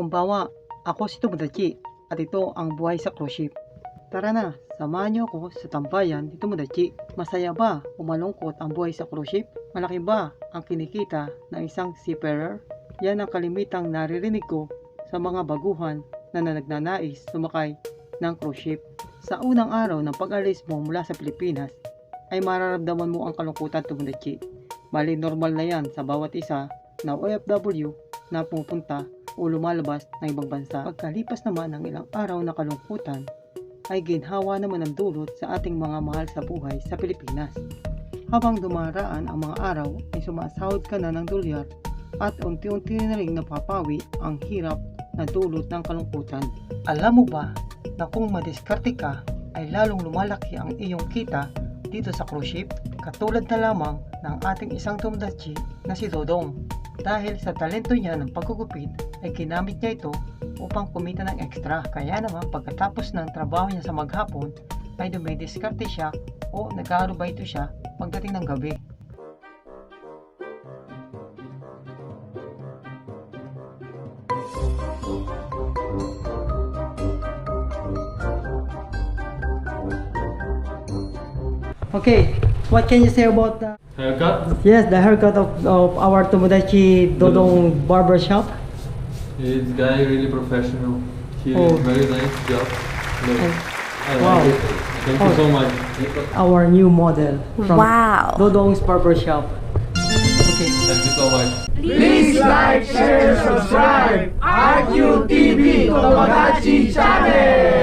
Kumbawa, ako si Tomodachi at ito ang buhay sa cruise ship. Tara na, samahan niyo ako sa tambayan ni Tomodachi. Masaya ba o malungkot ang buhay sa cruise ship? Malaki ba ang kinikita ng isang seafarer? Yan ang kalimitang naririnig ko sa mga baguhan na nagnanais sumakay ng cruise ship. Sa unang araw ng pag-alis mo mula sa Pilipinas, ay mararamdaman mo ang kalungkutan Tomodachi. Bali normal na yan sa bawat isa na OFW na pumupunta o lumalabas ng ibang bansa. Pagkalipas naman ng ilang araw na kalungkutan, ay ginhawa naman ang dulot sa ating mga mahal sa buhay sa Pilipinas. Habang dumaraan ang mga araw ay sumasahod ka na ng dolyar at unti-unti na rin napapawi ang hirap na dulot ng kalungkutan. Alam mo ba na kung madiskarte ka ay lalong lumalaki ang iyong kita dito sa cruise ship? Katulad na lamang ng ating isang tumdachi na si Dodong. Dahil sa talento niya ng pagkugupit ay ginamit niya ito upang kumita ng extra. Kaya naman pagkatapos ng trabaho niya sa maghapon ay dumidiskarte siya o nag-aarubaito siya pagdating ng gabi. Okay, what can you say about the Haircut yes the haircut of, of our Tomodachi Dodong barber shop? is guy really professional. He Oh. did very nice job. Look, Oh. I Wow. like it. Thank Oh. you so oh. much. Our new model from Wow. Dodong's barber shop. Okay. Thank you so much. Please like, share, subscribe. RQTV Tomodachi Channel!